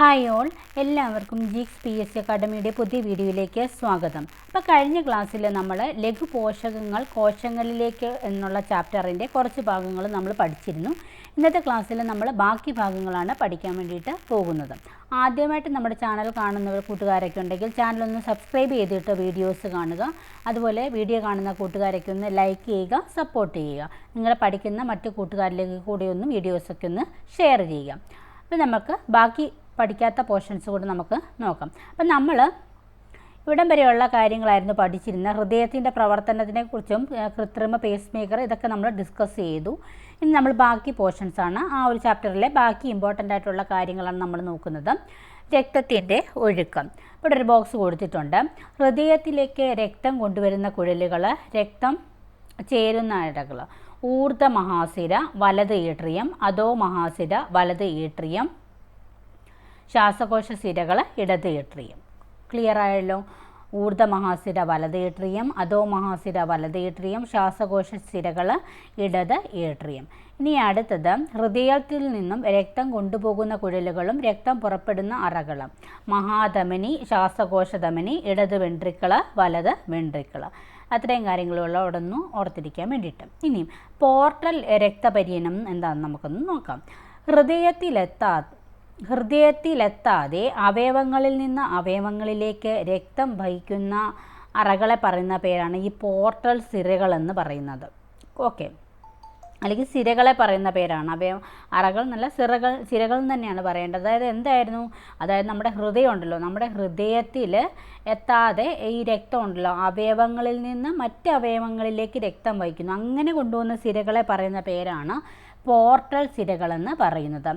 Hi all എല്ലാവർക്കും ജിക്സ് P S C അക്കാഡമിയുടെ പുതിയ വീഡിയോയിലേക്ക് സ്വാഗതം. അപ്പോൾ കഴിഞ്ഞ ക്ലാസ്സിൽ നമ്മൾ ലഘു പോഷകങ്ങൾ കോശങ്ങളിലേക്ക് എന്നുള്ള ചാപ്റ്ററിന്റെ കുറച്ച് ഭാഗങ്ങൾ നമ്മൾ പഠിച്ചിരുന്നു. ഇന്നത്തെ ക്ലാസ്സിൽ നമ്മൾ ബാക്കി ഭാഗങ്ങളാണ് പഠിക്കാൻ വേണ്ടിയിട്ട് പോകുന്നത്. ആദ്യമായിട്ട് നമ്മുടെ ചാനൽ കാണുന്നവർ കൂട്ടുകാരൊക്കെ ഉണ്ടെങ്കിൽ ചാനൽ ഒന്ന് സബ്സ്ക്രൈബ് ചെയ്തിട്ട് വീഡിയോസ് കാണുക. അതുപോലെ വീഡിയോ കാണുന്ന കൂട്ടുകാരൊക്കെ ഒന്ന് ലൈക്ക് ചെയ്യുക സപ്പോർട്ട് ചെയ്യുക. നിങ്ങൾ പഠിക്കുന്ന മറ്റു കൂട്ടുകാരിലേക്ക് കൂടി ഒന്ന് വീഡിയോസൊക്കെ ഒന്ന് ഷെയർ ചെയ്യുക. അപ്പോൾ നമുക്ക് ബാക്കി പഠിക്കാത്ത പോർഷൻസ് കൂടി നമുക്ക് നോക്കാം. അപ്പം നമ്മൾ ഇവിടം വരെയുള്ള കാര്യങ്ങളായിരുന്നു പഠിച്ചിരുന്ന ഹൃദയത്തിന്റെ പ്രവർത്തനത്തിനെക്കുറിച്ചും കുറിച്ചും കൃത്രിമ പേസ് മേക്കർ ഇതൊക്കെ നമ്മൾ ഡിസ്കസ് ചെയ്തു. ഇനി നമ്മൾ ബാക്കി പോർഷൻസ് ആണ്. ആ ഒരു ചാപ്റ്ററിലെ ബാക്കി ഇമ്പോർട്ടന്റ് ആയിട്ടുള്ള കാര്യങ്ങളാണ് നമ്മൾ നോക്കുന്നത്. രക്തത്തിന്റെ ഒഴുക്കം. ഇവിടെ ഒരു ബോക്സ് കൊടുത്തിട്ടുണ്ട്. ഹൃദയത്തിലേക്ക് രക്തം കൊണ്ടുവരുന്ന കുഴലുകൾ രക്തം ചേരുന്ന ഇടകൾ ഊർദ്ധ മഹാസിര വലത് ഏട്രിയം അധോ മഹാസിര വലത് ഏട്രിയം ശ്വാസകോശ സിരകൾ ഇടത് ഏട്രിയം. ക്ലിയർ ആയല്ലോ? ഊർദ്ധ മഹാസിര വലത് ഏട്രിയം അധോ മഹാസിര വലത് ഏട്രിയം ശ്വാസകോശ സിരകൾ ഇടത് ഏട്രിയം. ഇനി അടുത്തത് ഹൃദയത്തിൽ നിന്നും രക്തം കൊണ്ടുപോകുന്ന കുഴലുകളും രക്തം പുറപ്പെടുന്ന അറകളും. മഹാധമനി ശ്വാസകോശ ധമനി ഇടത് വെൻട്രിക്കിൾ വലത് വെൻട്രിക്കിൾ. അത്രയും കാര്യങ്ങളുള്ള അവിടെ ഒന്ന് ഓർത്തിരിക്കാൻ വേണ്ടിയിട്ട്. ഇനിയും പോർട്ടൽ രക്തപര്യനം എന്താണെന്ന് നമുക്കൊന്ന് നോക്കാം. ഹൃദയത്തിലെത്താ ഹൃദയത്തിലെത്താതെ അവയവങ്ങളിൽ നിന്ന് അവയവങ്ങളിലേക്ക് രക്തം വഹിക്കുന്ന അറകളെ പറയുന്ന പേരാണ് ഈ പോർട്ടൽ സിരകൾ എന്ന് പറയുന്നത്. ഓക്കെ. അല്ലെങ്കിൽ സിരകളെ പറയുന്ന പേരാണ്. അവയവ അറകൾ നല്ല സിറകൾ സിരകൾ തന്നെയാണ് പറയേണ്ടത്. അതായത് എന്തായിരുന്നു? അതായത് നമ്മുടെ ഹൃദയം ഉണ്ടല്ലോ. നമ്മുടെ ഹൃദയത്തിൽ എത്താതെ ഈ രക്തം ഉണ്ടല്ലോ. അവയവങ്ങളിൽ നിന്ന് മറ്റ് അവയവങ്ങളിലേക്ക് രക്തം വഹിക്കുന്നു. അങ്ങനെ കൊണ്ടുവന്ന സിരകളെ പറയുന്ന പേരാണ് പോർട്ടൽ സിരകളെന്ന് പറയുന്നത്.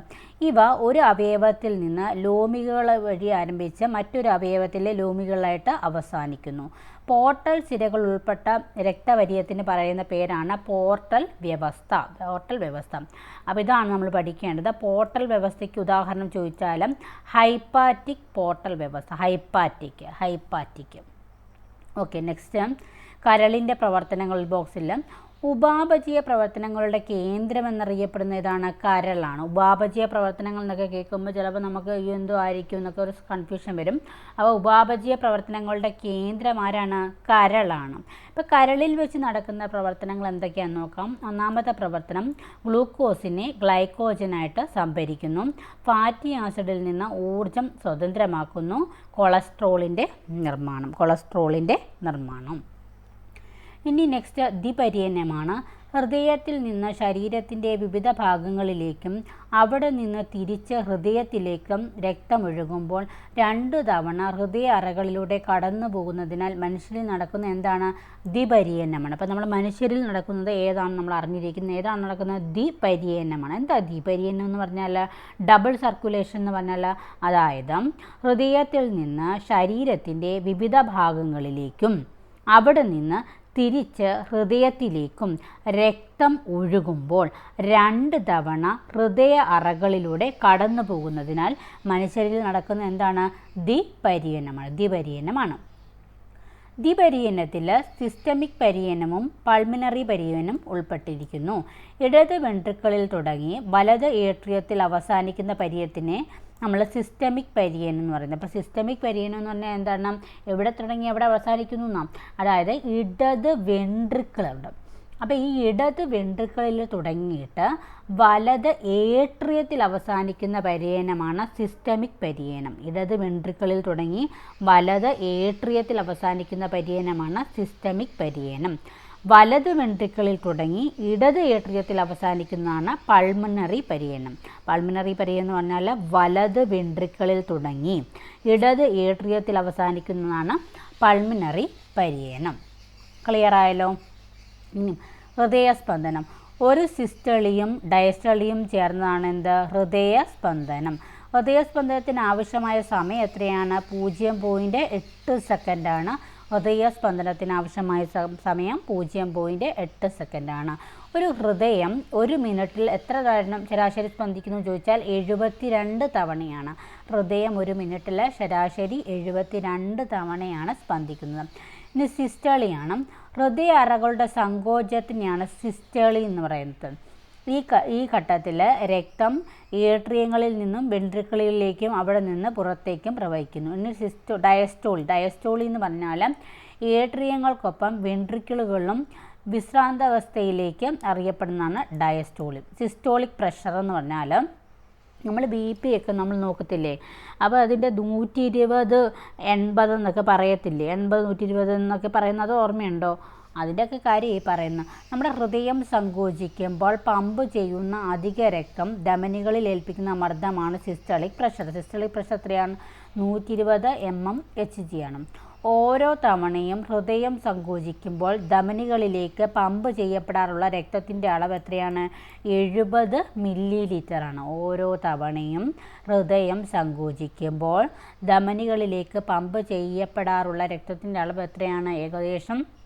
ഇവ ഒരു അവയവത്തിൽ നിന്ന് ലോമികൾ വഴി ആരംഭിച്ച് മറ്റൊരു അവയവത്തിലെ ലോമികളായിട്ട് അവസാനിക്കുന്നു. പോർട്ടൽ സിരകൾ ഉൾപ്പെട്ട രക്തവര്യത്തിന് പറയുന്ന പേരാണ് പോർട്ടൽ വ്യവസ്ഥ പോർട്ടൽ വ്യവസ്ഥ. അപ്പോൾ ഇതാണ് നമ്മൾ പഠിക്കേണ്ടത്. പോർട്ടൽ വ്യവസ്ഥയ്ക്ക് ഉദാഹരണം ചോദിച്ചാലും ഹൈപ്പാറ്റിക് പോർട്ടൽ വ്യവസ്ഥ ഹൈപ്പാറ്റിക് ഹൈപ്പാറ്റിക്. Okay next. കരളിന്റെ പ്രവർത്തനങ്ങൾ ബോക്സിൽ ഉപാപചയ പ്രവർത്തനങ്ങളുടെ കേന്ദ്രം എന്നറിയപ്പെടുന്ന ഇതാണ് കരളാണ്. ഉപാപചയ പ്രവർത്തനങ്ങൾ എന്നൊക്കെ കേൾക്കുമ്പോൾ ചിലപ്പോൾ നമുക്ക് എന്തോ ആയിരിക്കും എന്നൊക്കെ ഒരു കൺഫ്യൂഷൻ വരും. അപ്പോൾ ഉപാപചയ പ്രവർത്തനങ്ങളുടെ കേന്ദ്രം ആരാണ്? കരളാണ്. ഇപ്പോൾ കരളിൽ വെച്ച് നടക്കുന്ന പ്രവർത്തനങ്ങൾ എന്തൊക്കെയാണെന്ന് നോക്കാം. ഒന്നാമത്തെ പ്രവർത്തനം ഗ്ലൂക്കോസിനെ ഗ്ലൈക്കോജനായിട്ട് സംഭരിക്കുന്നു. ഫാറ്റി ആസിഡിൽ നിന്ന് ഊർജം സ്വതന്ത്രമാക്കുന്നു. കൊളസ്ട്രോളിന്റെ നിർമ്മാണം കൊളസ്ട്രോളിന്റെ നിർമ്മാണം. ഇനി നെക്സ്റ്റ് ദിപര്യനമാണ് ഹൃദയത്തിൽ നിന്ന് ശരീരത്തിന്റെ വിവിധ ഭാഗങ്ങളിലേക്കും അവിടെ നിന്ന് തിരിച്ച് ഹൃദയത്തിലേക്കും രക്തമൊഴുകുമ്പോൾ രണ്ട് തവണ ഹൃദയ അറകളിലൂടെ കടന്നു പോകുന്നതിനാൽ മനുഷ്യരിൽ നടക്കുന്ന എന്താണ്? ദിപര്യനമാണ് അപ്പോൾ നമ്മൾ മനുഷ്യരിൽ നടക്കുന്നത് ഏതാണ് നമ്മൾ അറിഞ്ഞിരിക്കുന്നത് ഏതാണ് നടക്കുന്നത്? ദിപര്യനമാണ് എന്താ ദിപര്യനം എന്ന് പറഞ്ഞാൽ? ഡബിൾ സർക്കുലേഷൻ എന്ന് പറഞ്ഞാൽ? അതായത് ഹൃദയത്തിൽ നിന്ന് ശരീരത്തിന്റെ വിവിധ ഭാഗങ്ങളിലേക്കും അവിടെ നിന്ന് തിരിച്ച് ഹൃദയത്തിലേക്കും രക്തം ഒഴുകുമ്പോൾ രണ്ട് തവണ ഹൃദയ അറകളിലൂടെ കടന്നു പോകുന്നതിനാൽ മനുഷ്യരിൽ നടക്കുന്ന എന്താണ്? ദിപര്യനമാണ് ദിപര്യനമാണ് ദിപര്യനത്തിൽ സിസ്റ്റമിക് പര്യനവും പൾമിനറി പര്യനും ഉൾപ്പെട്ടിരിക്കുന്നു. ഇടത് വെൻട്രിക്കിളിൽ തുടങ്ങി വലത് ഏട്രിയത്തിൽ അവസാനിക്കുന്ന പര്യത്തിനെ നമ്മൾ സിസ്റ്റമിക് പരിചയനം എന്ന് പറയുന്നത്. അപ്പോൾ സിസ്റ്റമിക് പരിചയനം എന്ന് പറഞ്ഞാൽ എന്താണ്? എവിടെ തുടങ്ങി എവിടെ അവസാനിക്കുന്നു നാം. അതായത് ഇടത് വെൻട്രിക്കിളുണ്ട്. അപ്പോൾ ഈ ഇടത് വെൻട്രിക്കിളിൽ തുടങ്ങിയിട്ട് വലത് ഏട്രിയത്തിൽ അവസാനിക്കുന്ന പര്യനമാണ് സിസ്റ്റമിക് പര്യനം. ഇടത് വെൻട്രിക്കിളിൽ തുടങ്ങി വലത് ഏട്രിയത്തിൽ അവസാനിക്കുന്ന പര്യനമാണ് സിസ്റ്റമിക് പര്യനം. വലത് വെൻട്രിക്കിളിൽ തുടങ്ങി ഇടത് ഏട്രിയത്തിൽ അവസാനിക്കുന്നതാണ് പൾമണറി പര്യനം പൾമണറി പര്യനം എന്ന് പറഞ്ഞാൽ വലത് വെൻട്രിക്കിളിൽ തുടങ്ങി ഇടത് ഏട്രിയത്തിൽ അവസാനിക്കുന്നതാണ് പൾമണറി പര്യനം ക്ലിയർ ആയല്ലോ? ഹൃദയസ്പന്ദനം. ഒരു സിസ്റ്റളിയും ഡയസ്റ്റളിയും ചേർന്നതാണ് എന്ത്? ഹൃദയസ്പന്ദനം. ഹൃദയസ്പന്ദനത്തിന് ആവശ്യമായ സമയം എത്രയാണ്? പൂജ്യം പോയിന്റ് എട്ട് സെക്കൻഡാണ് ഹൃദയസ്പന്ദനത്തിന് ആവശ്യമായ സമയം പൂജ്യം പോയിന്റ് എട്ട് സെക്കൻഡാണ് ഒരു ഹൃദയം ഒരു മിനിറ്റിൽ എത്ര തവണ ശരാശരി സ്പന്ദിക്കുന്നു ചോദിച്ചാൽ എഴുപത്തിരണ്ട് തവണയാണ്. ഹൃദയം ഒരു മിനിറ്റിൽ ശരാശരി എഴുപത്തിരണ്ട് തവണയാണ് സ്പന്ദിക്കുന്നത്. ഇനി സിസ്റ്റളിയാണ് ഹൃദയ അറകളുടെ സങ്കോചത്തിനെയാണ് സിസ്റ്റളി എന്ന് പറയുന്നത്. ഈ ഈ ഘട്ടത്തിൽ രക്തം ഏട്രിയങ്ങളിൽ നിന്നും വെൻട്രിക്കിളിലേക്കും അവിടെ നിന്ന് പുറത്തേക്കും പ്രവഹിക്കുന്നു. ഇനി സിസ്റ്റോ ഡയസ്റ്റോൾ ഡയസ്റ്റോളി എന്ന് പറഞ്ഞാൽ ഏട്രിയങ്ങൾക്കൊപ്പം വെൻട്രിക്കിളുകളും വിശ്രാന്താവസ്ഥയിലേക്ക് അറിയപ്പെടുന്നതാണ് ഡയസ്റ്റോളി. സിസ്റ്റോളിക് പ്രഷർ എന്ന് പറഞ്ഞാൽ നമ്മൾ ബി പി ഒക്കെ നമ്മൾ നോക്കത്തില്ലേ? അപ്പോൾ അതിന്റെ നൂറ്റി ഇരുപത് എൺപത് എന്നൊക്കെ പറയത്തില്ലേ? എൺപത് നൂറ്റി ഇരുപത് എന്നൊക്കെ പറയുന്നത് ഓർമ്മയുണ്ടോ? അതിന്റെയൊക്കെ കാര്യം ഈ പറയുന്നത് നമ്മുടെ ഹൃദയം സങ്കോചിക്കുമ്പോൾ പമ്പ് ചെയ്യുന്ന അധിക രക്തം ധമനികളിൽ ഏൽപ്പിക്കുന്ന മർദ്ദമാണ് സിസ്റ്റളിക് പ്രഷർ. സിസ്റ്റളിക് പ്രഷർ എത്രയാണ്? നൂറ്റി ഇരുപത് എം എം എച്ച് ജി ആണ്. ഓരോ തവണയും ഹൃദയം സങ്കോചിക്കുമ്പോൾ ധമനികളിലേക്ക് പമ്പ് ചെയ്യപ്പെടാറുള്ള രക്തത്തിന്റെ അളവ് എത്രയാണ്? എഴുപത് മില്ലി ലിറ്ററാണ് ഓരോ തവണയും ഹൃദയം സങ്കോചിക്കുമ്പോൾ ധമനികളിലേക്ക് പമ്പ് ചെയ്യപ്പെടാറുള്ള രക്തത്തിന്റെ അളവ് എത്രയാണ്? ഏകദേശം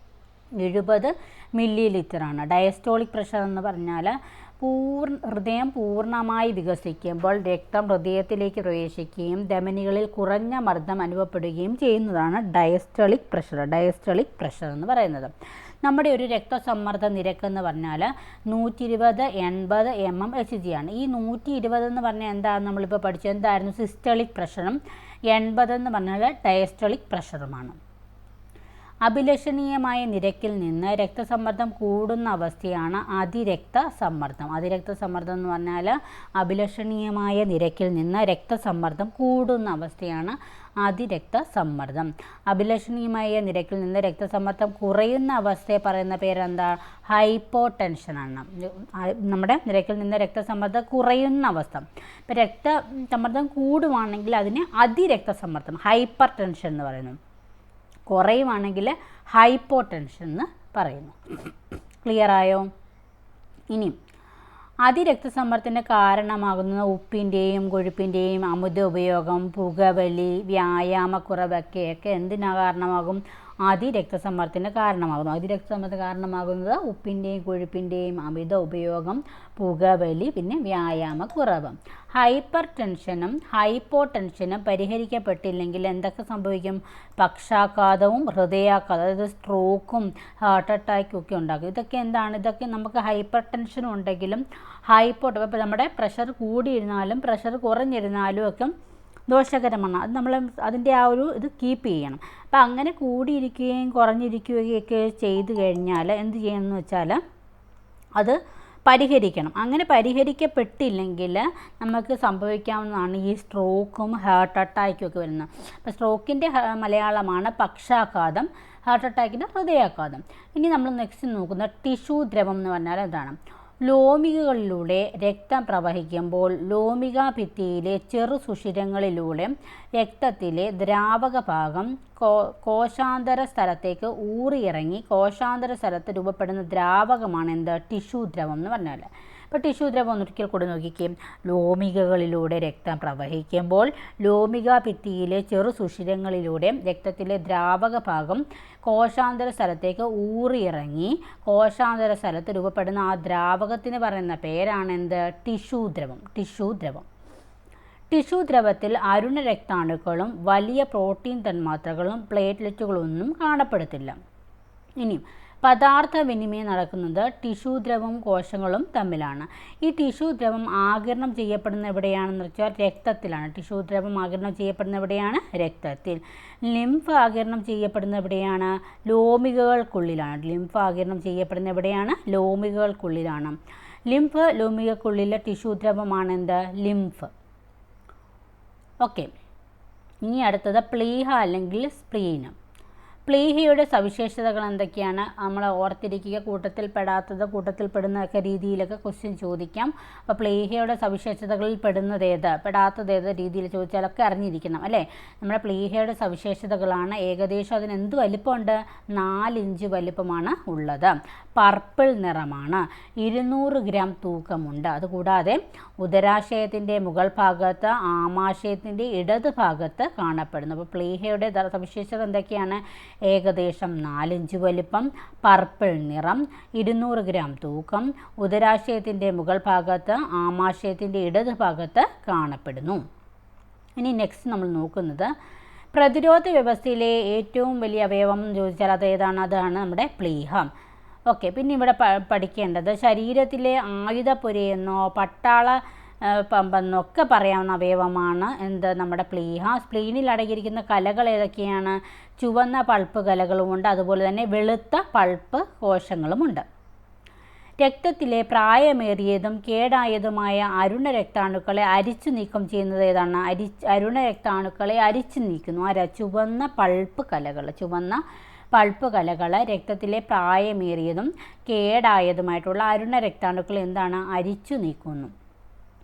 എഴുപത് മില്ലി ലിറ്ററാണ് ഡയസ്റ്റോളിക് പ്രഷർ എന്ന് പറഞ്ഞാൽ പൂർണ ഹൃദയം പൂർണമായി വികസിക്കുമ്പോൾ രക്തം ഹൃദയത്തിലേക്ക് പ്രവേശിക്കുകയും ധമനികളിൽ കുറഞ്ഞ മർദ്ദം അനുഭവപ്പെടുകയും ചെയ്യുന്നതാണ് ഡയസ്റ്റോളിക് പ്രഷർ ഡയസ്റ്റോളിക് പ്രഷർ എന്ന് പറയുന്നത്. നമ്മുടെ ഒരു രക്തസമ്മർദ്ദ നിരക്ക് എന്ന് പറഞ്ഞാൽ നൂറ്റി ഇരുപത് എൺപത് എം എം എച്ച് ജി ആണ്. ഈ നൂറ്റി ഇരുപത് എന്ന് പറഞ്ഞാൽ എന്താണ് നമ്മളിപ്പോൾ പഠിച്ചത്? എന്തായിരുന്നു? സിസ്റ്റോളിക് പ്രഷറും എൺപത് എന്ന് പറഞ്ഞാൽ ഡയസ്റ്റോളിക് പ്രഷറുമാണ്. അഭിലഷണീയമായ നിരക്കിൽ നിന്ന് രക്തസമ്മർദ്ദം കൂടുന്ന അവസ്ഥയാണ് അതിരക്ത സമ്മർദ്ദം അതിരക്ത സമ്മർദ്ദം എന്ന് പറഞ്ഞാൽ അഭിലഷണീയമായ നിരക്കിൽ നിന്ന് രക്തസമ്മർദ്ദം കൂടുന്ന അവസ്ഥയാണ് അതിരക്ത സമ്മർദ്ദം അഭിലഷണീയമായ നിരക്കിൽ നിന്ന് രക്തസമ്മർദ്ദം കുറയുന്ന അവസ്ഥയെ പറയുന്ന പേരെന്താ? ഹൈപ്പോ ടെൻഷനാണ് നമ്മുടെ നിരക്കിൽ നിന്ന് രക്തസമ്മർദ്ദം കുറയുന്ന അവസ്ഥ. ഇപ്പം രക്തസമ്മർദ്ദം കൂടുവാണെങ്കിൽ അതിന് അതിരക്തസമ്മർദ്ദം ഹൈപ്പർ ടെൻഷൻ എന്ന് പറയുന്നു. കുറയുവാണെങ്കിൽ ഹൈപ്പോ ടെൻഷൻ എന്ന് പറയുന്നു. ക്ലിയർ ആയോ ഇനി അതിരക്തസമ്മർദ്ദത്തിന് കാരണമാകുന്ന ഉപ്പിന്റെയും കൊഴുപ്പിന്റെയും അമിത ഉപയോഗം പുകവലി വ്യായാമക്കുറവൊക്കെയൊക്കെ എന്തിനാ കാരണമാകും? അതിരക്തസമ്മർദ്ദത്തിന് കാരണമാകുന്നു. അതിരക്തസമ്മർദ്ദത്തിന് കാരണമാകുന്നത് ഉപ്പിന്റെയും കൊഴുപ്പിന്റെയും അമിത ഉപയോഗം പുകവലി പിന്നെ വ്യായാമക്കുറവ്. ഹൈപ്പർ ടെൻഷനും ഹൈപ്പോ ടെൻഷനും പരിഹരിക്കപ്പെട്ടില്ലെങ്കിൽ എന്തൊക്കെ സംഭവിക്കും? പക്ഷാഘാതവും ഹൃദയാഘാതം അതായത് സ്ട്രോക്കും ഹാർട്ട് അറ്റാക്കും ഒക്കെ ഉണ്ടാക്കും ഇതൊക്കെ എന്താണ്? ഇതൊക്കെ നമുക്ക് ഹൈപ്പർ ടെൻഷനും ഉണ്ടെങ്കിലും ഹൈപ്പോ ഇപ്പോൾ നമ്മുടെ പ്രഷർ കൂടിയിരുന്നാലും പ്രഷർ കുറഞ്ഞിരുന്നാലും ഒക്കെ ദോഷകരമാണ്. അത് നമ്മൾ അതിന്റെ ആ ഒരു ഇത് കീപ്പ് ചെയ്യണം. അപ്പം അങ്ങനെ കൂടിയിരിക്കുകയും കുറഞ്ഞിരിക്കുകയും ഒക്കെ ചെയ്തു കഴിഞ്ഞാൽ എന്ത് ചെയ്യണമെന്ന് വെച്ചാൽ അത് പരിഹരിക്കണം. അങ്ങനെ പരിഹരിക്കപ്പെട്ടില്ലെങ്കിൽ നമുക്ക് സംഭവിക്കാവുന്നതാണ് ഈ സ്ട്രോക്കും ഹാർട്ട് അറ്റാക്കും ഒക്കെ വരുന്നത്. അപ്പോൾ സ്ട്രോക്കിന്റെ മലയാളമാണ് പക്ഷാഘാതം ഹാർട്ട് അറ്റാക്കിന്റെ ഹൃദയാഘാതം. ഇനി നമ്മൾ നെക്സ്റ്റ് നോക്കുന്ന ടിഷ്യൂ ദ്രവം എന്ന് പറഞ്ഞാൽ എന്താണ് ലോമികകളിലൂടെ രക്തം പ്രവഹിക്കുമ്പോൾ ലോമിക ഭിത്തിയിലെ ചെറു സുഷിരങ്ങളിലൂടെ രക്തത്തിലെ ദ്രാവക ഭാഗം കോ കോശാന്തര സ്ഥലത്തേക്ക് ഊറിയിറങ്ങി കോശാന്തര സ്ഥലത്ത് രൂപപ്പെടുന്ന ദ്രാവകമാണ് എന്ത്? ടിഷ്യൂ ദ്രവം എന്ന് പറഞ്ഞാൽ ഇപ്പോൾ ടിഷ്യൂ ദ്രവം ഒന്നൊരിക്കൽ കൂടെ നോക്കിക്കും. ലോമികകളിലൂടെ രക്തം പ്രവഹിക്കുമ്പോൾ ലോമിക ഭിത്തിയിലെ ചെറു സുഷിരങ്ങളിലൂടെ രക്തത്തിലെ ദ്രാവക ഭാഗം കോശാന്തര സ്ഥലത്തേക്ക് ഊറിയിറങ്ങി കോശാന്തര സ്ഥലത്ത് രൂപപ്പെടുന്ന ആ ദ്രാവകത്തിന് പറയുന്ന പേരാണ് എന്ത് ടിഷ്യൂ ദ്രവം ടിഷ്യൂ ദ്രവം. ടിഷ്യൂ ദ്രവത്തിൽ അരുണ രക്താണുക്കളും വലിയ പ്രോട്ടീൻ തന്മാത്രകളും പ്ലേറ്റ്ലെറ്റുകളൊന്നും കാണപ്പെടുത്തില്ല. ഇനിയും പദാർത്ഥ വിനിമയം നടക്കുന്നത് ടിഷ്യൂ ദ്രവവും കോശങ്ങളും തമ്മിലാണ്. ഈ ടിഷ്യൂ ദ്രവം ആകിരണം ചെയ്യപ്പെടുന്ന എവിടെയാണെന്ന് വെച്ചാൽ രക്തത്തിലാണ്. ടിഷ്യൂ ദ്രവം ആകിരണം ചെയ്യപ്പെടുന്ന എവിടെയാണ്? രക്തത്തിൽ. ലിംഫ് ആകിരണം ചെയ്യപ്പെടുന്ന എവിടെയാണ്? ലോമികകൾക്കുള്ളിലാണ്. ലിംഫ് ആകിരണം ചെയ്യപ്പെടുന്ന എവിടെയാണ്? ലോമികകൾക്കുള്ളിലാണ്. ലിംഫ് ലോമികക്കുള്ളിലെ ടിഷ്യൂ ദ്രവമാണ് എന്ത്? ലിംഫ്. ഓക്കെ. ഇനി അടുത്തത് പ്ലീഹ അല്ലെങ്കിൽ സ്പ്ലീനം. പ്ലീഹയുടെ സവിശേഷതകൾ എന്തൊക്കെയാണ്? നമ്മൾ ഓർത്തിരിക്കുക കൂട്ടത്തിൽ പെടാത്തത് കൂട്ടത്തിൽ പെടുന്നതൊക്കെ രീതിയിലൊക്കെ ക്വസ്റ്റ്യൻ ചോദിക്കാം. അപ്പോൾ പ്ലീഹയുടെ സവിശേഷതകളിൽ പെടുന്നത് ഏത് പെടാത്തത് ഏത് രീതിയിൽ ചോദിച്ചാലൊക്കെ അറിഞ്ഞിരിക്കണം അല്ലേ? നമ്മുടെ പ്ലീഹയുടെ സവിശേഷതകളാണ് ഏകദേശം അതിന് എന്ത് വലിപ്പമുണ്ട്? നാലിഞ്ച് വലിപ്പമാണ് ഉള്ളത്. പർപ്പിൾ നിറമാണ്. ഇരുന്നൂറ് ഗ്രാം തൂക്കമുണ്ട്. അതുകൂടാതെ ഉദരാശയത്തിന്റെ മുകൾ ഭാഗത്ത് ആമാശയത്തിന്റെ ഇടത് ഭാഗത്ത് കാണപ്പെടുന്നു. അപ്പോൾ പ്ലീഹയുടെ സവിശേഷത എന്തൊക്കെയാണ്? ഏകദേശം നാലിഞ്ച് വലിപ്പം പർപ്പിൾ നിറം ഇരുന്നൂറ് ഗ്രാം തൂക്കം ഉദരാശയത്തിന്റെ മുകൾ ഭാഗത്ത് ആമാശയത്തിന്റെ ഇടത് ഭാഗത്ത് കാണപ്പെടുന്നു. ഇനി നെക്സ്റ്റ് നമ്മൾ നോക്കുന്നത് പ്രതിരോധ വ്യവസ്ഥയിലെ ഏറ്റവും വലിയ അവയവം ചോദിച്ചാൽ അത് ഏതാണ്? അതാണ് നമ്മുടെ പ്ലീഹം. ഓക്കെ പിന്നെ ഇവിടെ പഠിക്കേണ്ടത് ശരീരത്തിലെ ആയുധപുരയെന്നോ പട്ടാള പമ്പെന്നൊക്കെ പറയാവുന്ന അവയവമാണ് എന്ത് നമ്മുടെ പ്ലീഹ സ്പ്ലീനിൽ അടങ്ങിയിരിക്കുന്ന കലകൾ ഏതൊക്കെയാണ്? ചുവന്ന പൾപ്പ് കലകളുമുണ്ട് അതുപോലെ തന്നെ വെളുത്ത പൾപ്പ് കോശങ്ങളുമുണ്ട് രക്തത്തിലെ പ്രായമേറിയതും കേടായതുമായ അരുണ രക്താണുക്കളെ അരിച്ചു നീക്കം ചെയ്യുന്നത് ഏതാണ്? അരി അരുണ രക്താണുക്കളെ അരിച്ചു നീക്കുന്നു. ആരാ? ചുവന്ന പൾപ്പ് കലകൾ ചുവന്ന പൾപ്പ് കലകൾ രക്തത്തിലെ പ്രായമേറിയതും കേടായതുമായിട്ടുള്ള അരുണ രക്താണുക്കൾ എന്താണ്? അരിച്ചു നീക്കുന്നു.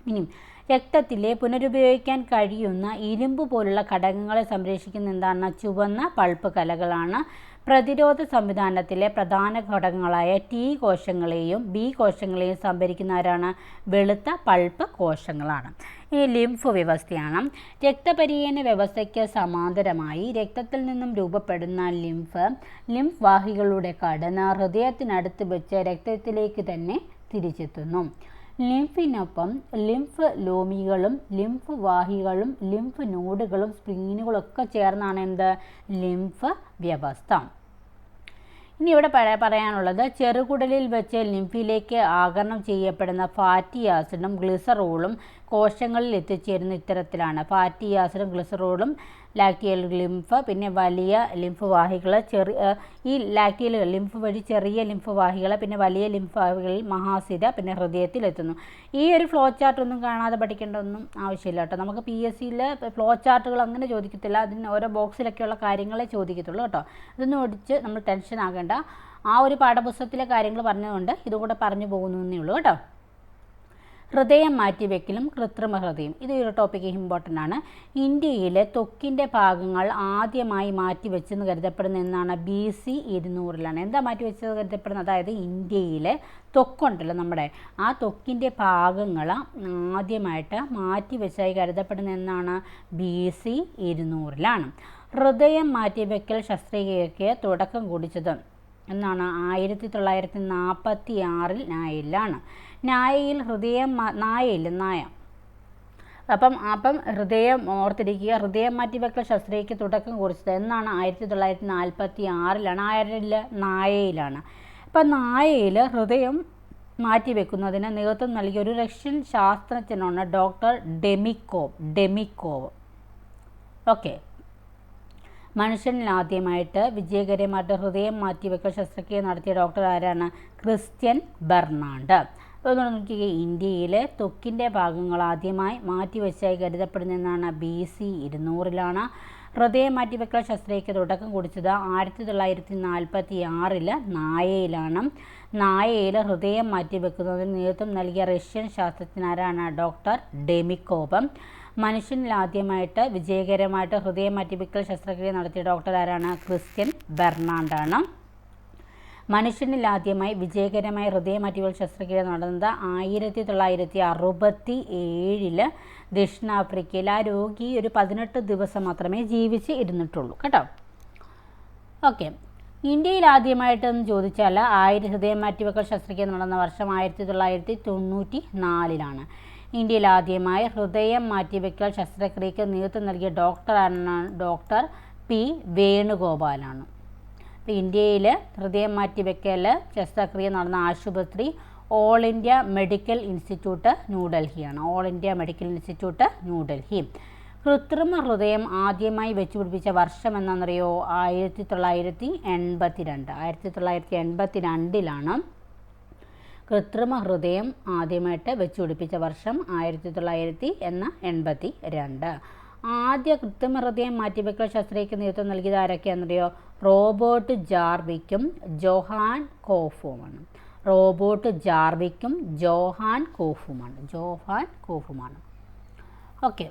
ഇനി രക്തത്തിലെ പുനരുപയോഗിക്കാൻ കഴിയുന്ന ഇരുമ്പ് പോലുള്ള ഘടകങ്ങളെ സംരക്ഷിക്കുന്ന എന്താണ്? ചുവന്ന പൾപ്പ് കലകളാണ് പ്രതിരോധ സംവിധാനത്തിലെ പ്രധാന ഘടകങ്ങളായ ടി കോശങ്ങളെയും ബി കോശങ്ങളെയും സംഭരിക്കുന്നവരാണ് വെളുത്ത പൾപ്പ് കോശങ്ങളാണ്. ഈ ലിംഫ് വ്യവസ്ഥയാണ്. രക്തപരിയേന വ്യവസ്ഥയ്ക്ക് സമാന്തരമായി രക്തത്തിൽ നിന്നും രൂപപ്പെടുന്ന ലിംഫ് ലിംഫ് വാഹികളുടെ കടന്ന് ഹൃദയത്തിനടുത്ത് വെച്ച് രക്തത്തിലേക്ക് തന്നെ തിരിച്ചെത്തുന്നു. ലിംഫിനൊപ്പം ലിംഫ് ലോമികളും ലിംഫ് വാഹികളും ലിംഫ് നോഡുകളും സ്പ്ലീനുകളും ഒക്കെ ചേർന്നാണ് എന്ത്? ലിംഫ് വ്യവസ്ഥ. ഇനി ഇവിടെ പറ- പറയാനുള്ളത് ചെറുകുടലിൽ വെച്ച് ലിംഫിലേക്ക് ആകരണം ചെയ്യപ്പെടുന്ന ഫാറ്റി ആസിഡും ഗ്ലിസറോളും കോശങ്ങളിൽ എത്തിച്ചേരുന്ന ഇത്തരത്തിലാണ്. ഫാറ്റി ആസിഡും ഗ്ലിസറോളും ലാക്റ്റിയൽ ലിംഫ് പിന്നെ വലിയ ലിംഫ് വാഹികൾ ചെറിയ ഈ ലാക്റ്റിയൽ ലിംഫ് വഴി ചെറിയ ലിംഫ് വാഹികൾ പിന്നെ വലിയ ലിംഫ് വാഹികളിൽ മഹാസിര പിന്നെ ഹൃദയത്തിലെത്തുന്നു. ഈ ഒരു ഫ്ലോ ചാർട്ട് ഒന്നും കാണാതെ പഠിക്കേണ്ട ഒന്നും ആവശ്യമില്ല കേട്ടോ. നമുക്ക് പി എസ് സിയിൽ ഫ്ലോ ചാർട്ടുകൾ അങ്ങനെ ചോദിക്കത്തില്ല. അതിന് ഓരോ ബോക്സിലൊക്കെയുള്ള കാര്യങ്ങളെ ചോദിക്കത്തുള്ളൂ കേട്ടോ. ഇതൊന്നും ഒടിച്ച് നമ്മൾ ടെൻഷൻ ആകേണ്ട ആ ഒരു പാഠപുസ്തകത്തിലെ കാര്യങ്ങൾ പറഞ്ഞതുകൊണ്ട് ഇതുകൂടെ പറഞ്ഞു പോകുന്നു എന്നേ ഉള്ളൂ കേട്ടോ. ഹൃദയം മാറ്റിവെക്കലും കൃത്രിമ ഹൃദയം. ഇത് ഒരു ടോപ്പിക്ക് ഇമ്പോർട്ടന്റ് ആണ്. ഇന്ത്യയിലെ ത്വക്കിന്റെ ഭാഗങ്ങൾ ആദ്യമായി മാറ്റിവെച്ചെന്ന് കരുതപ്പെടുന്ന എന്നാണ് ബി സി ഇരുന്നൂറിലാണ്. എന്താ മാറ്റിവെച്ചത് കരുതപ്പെടുന്നത്? അതായത് ഇന്ത്യയിലെ ത്വക്കുണ്ടല്ലോ നമ്മുടെ. ആ ത്വക്കിന്റെ ഭാഗങ്ങൾ ആദ്യമായിട്ട് മാറ്റിവെച്ചായി കരുതപ്പെടുന്ന എന്നാണ് ബി സി ഇരുന്നൂറിലാണ്. ഹൃദയം മാറ്റിവെക്കൽ ശസ്ത്രക്രിയയ്ക്ക് തുടക്കം കുറിച്ചത് എന്നാണ് ആയിരത്തി തൊള്ളായിരത്തി നാൽപ്പത്തി ആറിൽ നായയിലാണ്. നായയിൽ ഹൃദയം നായയില്ല നായ. അപ്പം അപ്പം ഹൃദയം ഓർത്തിരിക്കുക ഹൃദയം മാറ്റിവെക്കൽ ശസ്ത്രക്രിയയ്ക്ക് തുടക്കം കുറിച്ചത് എന്നാണ് ആയിരത്തി തൊള്ളായിരത്തി നാൽപ്പത്തി ആറിലാണ് ആരിൽ നായയിലാണ്. അപ്പം നായയിൽ ഹൃദയം മാറ്റിവെക്കുന്നതിന് നേതൃത്വം നൽകിയ ഒരു റഷ്യൻ ശാസ്ത്രജ്ഞനാണ് ഡോക്ടർ ഡെമിക്കോവ് ഡെമിക്കോവ് ഓക്കെ. മനുഷ്യനിൽ ആദ്യമായിട്ട് വിജയകരമായിട്ട് ഹൃദയം മാറ്റിവെക്കൽ ശസ്ത്രക്രിയ നടത്തിയ ഡോക്ടർ ആരാണ്? Christian Barnard. അപ്പോൾ നോക്കിയേ ഇന്ത്യയിലെ ത്വക്കിന്റെ ഭാഗങ്ങൾ ആദ്യമായി മാറ്റിവെച്ചായി കരുതപ്പെടുന്നതെന്നാണ് ബി സി ഇരുന്നൂറിലാണ്. ഹൃദയം മാറ്റിവെക്കൽ ശസ്ത്രക്രിയയ്ക്ക് തുടക്കം കുറിച്ചത് ആയിരത്തി തൊള്ളായിരത്തി നാൽപ്പത്തി ആറിൽ നായയിലാണ്. നായയിൽ ഹൃദയം മാറ്റിവെക്കുന്നതിന് നേതൃത്വം നൽകിയ റഷ്യൻ ശാസ്ത്രജ്ഞനാരാണ് ഡോക്ടർ ഡെമിക്കോവ് മനുഷ്യനിൽ ആദ്യമായിട്ട് വിജയകരമായിട്ട് ഹൃദയം മറ്റിപ്പിക്കൽ ശസ്ത്രക്രിയ നടത്തിയ ഡോക്ടർ ആരാണ് ക്രിസ്ത്യൻ ബെർണാണ്ടാണ്. മനുഷ്യനിൽ ആദ്യമായി വിജയകരമായി ഹൃദയ മറ്റിപ്പിക്കൽ ശസ്ത്രക്രിയ നടന്നത് ആയിരത്തി തൊള്ളായിരത്തി അറുപത്തി ഏഴിൽ ദക്ഷിണാഫ്രിക്കയിൽ. ആ രോഗി ഒരു പതിനെട്ട് ദിവസം മാത്രമേ ജീവിച്ച് ഇരുന്നിട്ടുള്ളൂ. കേട്ടോ? ഓക്കെ. ഇന്ത്യയിൽ ആദ്യമായിട്ടെന്ന് ചോദിച്ചാൽ ആയിരം ഹൃദയം മാറ്റിവെക്കൽ ശസ്ത്രക്രിയ നടന്ന വർഷം ആയിരത്തി തൊള്ളായിരത്തി തൊണ്ണൂറ്റി നാലിലാണ് ഇന്ത്യയിൽ ആദ്യമായി ഹൃദയം മാറ്റിവെക്കൽ ശസ്ത്രക്രിയയ്ക്ക് നേതൃത്വം നൽകിയ ഡോക്ടറാണ് ഡോക്ടർ പി വേണുഗോപാലാണ്. ഇന്ത്യയിൽ ഹൃദയം മാറ്റിവെക്കൽ ശസ്ത്രക്രിയ നടന്ന ആശുപത്രി all India medical institute ന്യൂഡൽഹിയാണ്. All India medical institute New Delhi. കൃത്രിമ ഹൃദയം ആദ്യമായി വെച്ചുപിടിപ്പിച്ച വർഷം എന്നാണെന്നറിയോ ആയിരത്തി തൊള്ളായിരത്തി എൺപത്തി രണ്ട് ആയിരത്തി തൊള്ളായിരത്തി എൺപത്തി രണ്ടിലാണ് കൃത്രിമ ഹൃദയം ആദ്യമായിട്ട് വെച്ചുപിടിപ്പിച്ച വർഷം ആയിരത്തി തൊള്ളായിരത്തി എന്ന എൺപത്തി രണ്ട് ആദ്യ കൃത്രിമ ഹൃദയം മാറ്റിവെക്കൽ ശസ്ത്രക്രിയയ്ക്ക് നേതൃത്വം നൽകിയത് ആരൊക്കെയാണെന്നറിയോ റോബോട്ട് ജാർവിക്കും ജോഹാൻ കോഫുമാണ്. റോബോട്ട് ജാർവിക്കും ജോഹാൻ കോഫുമാണ്. ജോഹാൻ കോഫുമാണ്. ഓക്കെ.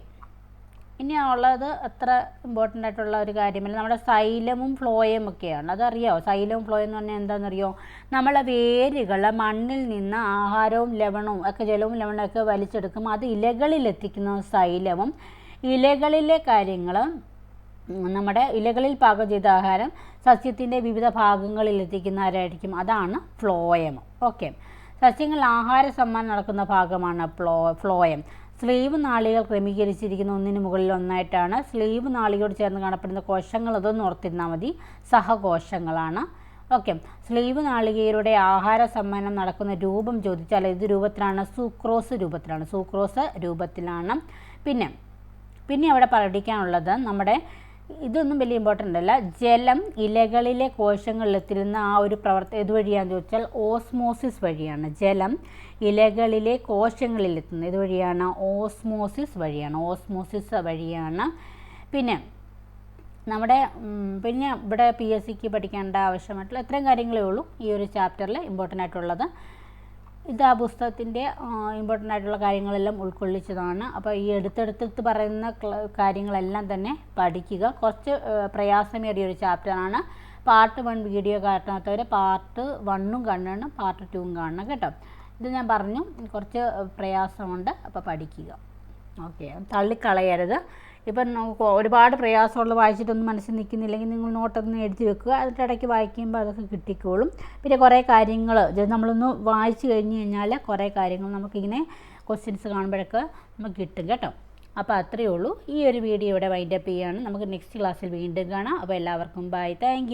ഇനി ഉള്ളത് അത്ര ഇമ്പോർട്ടന്റ് ആയിട്ടുള്ള ഒരു കാര്യമല്ല. നമ്മുടെ സൈലമും ഫ്ലോയും ഒക്കെയാണ്. അതറിയാമോ സൈലവും ഫ്ലോയും എന്ന് പറഞ്ഞാൽ എന്താണെന്നറിയോ? നമ്മളെ വേരുകൾ മണ്ണിൽ നിന്ന് ആഹാരവും ലവണവും ഒക്കെ ജലവും ലവണവും ഒക്കെ വലിച്ചെടുക്കും. അത് ഇലകളിലെത്തിക്കുന്ന സൈലവും ഇലകളിലെ കാര്യങ്ങൾ നമ്മുടെ ഇലകളിൽ പാകം ചെയ്ത ആഹാരം സസ്യത്തിന്റെ വിവിധ ഭാഗങ്ങളിൽ എത്തിക്കുന്നവരായിരിക്കും അതാണ് ഫ്ലോയം ഓക്കെ സസ്യങ്ങൾ ആഹാര സമ്മാനം നടക്കുന്ന ഭാഗമാണ് ഫ്ലോ ഫ്ലോയം സ്ലീവ് നാളികൾ ക്രമീകരിച്ചിരിക്കുന്ന ഒന്നിന് മുകളിൽ ഒന്നായിട്ടാണ്. സ്ലീവ് നാളിയോട് ചേർന്ന് കാണപ്പെടുന്ന കോശങ്ങൾ അതൊന്നും ഓർത്തിരുന്നാൽ മതി. സഹകോശങ്ങളാണ്. ഓക്കെ. സ്ലീവ് നാളികയുടെ ആഹാര സമ്മാനം നടക്കുന്ന രൂപം ചോദിച്ചാൽ ഏത് രൂപത്തിലാണ്? സൂക്രോസ് രൂപത്തിലാണ്. സൂക്രോസ് രൂപത്തിലാണ്. പിന്നെ പിന്നെ അവിടെ പഠിക്കാനുള്ളത് നമ്മുടെ ഇതൊന്നും വലിയ ഇമ്പോർട്ടന്റ് അല്ല. ജലം ഇലകളിലെ കോശങ്ങളിലെത്തിരുന്ന ആ ഒരു പ്രവർത്തി വഴിയാണെന്ന് ചോദിച്ചാൽ ഓസ്മോസിസ് വഴിയാണ്. ജലം ഇലകളിലെ കോശങ്ങളിലെത്തുന്നത് ഇതുവഴിയാണ് ഓസ്മോസിസ് വഴിയാണ്. ഓസ്മോസിസ് വഴിയാണ്. പിന്നെ നമ്മുടെ പിന്നെ ഇവിടെ പി എസ് സിക്ക് പഠിക്കേണ്ട ആവശ്യമായിട്ടുള്ള ഇത്രയും കാര്യങ്ങളേ ഉള്ളൂ ഈ ഒരു ചാപ്റ്ററിൽ ഇമ്പോർട്ടന്റ് ആയിട്ടുള്ളത്. ഇത് ആ പുസ്തകത്തിന്റെ ഇമ്പോർട്ടന്റ് ആയിട്ടുള്ള കാര്യങ്ങളെല്ലാം ഉൾക്കൊള്ളിച്ചതാണ്. അപ്പോൾ ഈ എടുത്തെടുത്തെടുത്ത് പറയുന്ന കാര്യങ്ങളെല്ലാം തന്നെ പഠിക്കുക. കുറച്ച് പ്രയാസമേറിയ ഒരു ചാപ്റ്ററാണ് പാർട്ട് വൺ വീഡിയോ കാണാത്തവർ പാർട്ട് വണ്ണും കാണണം പാർട്ട് ടൂവും കാണണം കേട്ടോ. ഇത് ഞാൻ പറഞ്ഞു കുറച്ച് പ്രയാസമുണ്ട് അപ്പോൾ പഠിക്കുക. ഓക്കെ തള്ളിക്കളയരുത്. ഇപ്പം ഒരുപാട് പ്രയാസമുള്ള വായിച്ചിട്ടൊന്നും മനസ്സിൽ നിൽക്കുന്നില്ലെങ്കിൽ നിങ്ങൾ നോട്ടൊന്ന് എഴുതി വെക്കുക. അതിന്റെ ഇടയ്ക്ക് വായിക്കുമ്പോൾ അതൊക്കെ കിട്ടിക്കോളും. പിന്നെ കുറേ കാര്യങ്ങൾ നമ്മളൊന്ന് വായിച്ചു കഴിഞ്ഞ് കഴിഞ്ഞാൽ കുറേ കാര്യങ്ങൾ നമുക്കിങ്ങനെ ക്വസ്റ്റ്യൻസ് കാണുമ്പോഴൊക്കെ നമുക്ക് കിട്ടും കേട്ടോ. അപ്പോൾ അത്രയേ ഉള്ളൂ. ഈ ഒരു വീഡിയോ ഇവിടെ വൈൻഡപ്പ് ചെയ്യുകയാണ്. നമുക്ക് നെക്സ്റ്റ് ക്ലാസ്സിൽ വീണ്ടും കാണാം. അപ്പോൾ എല്ലാവർക്കും ബൈ താങ്ക്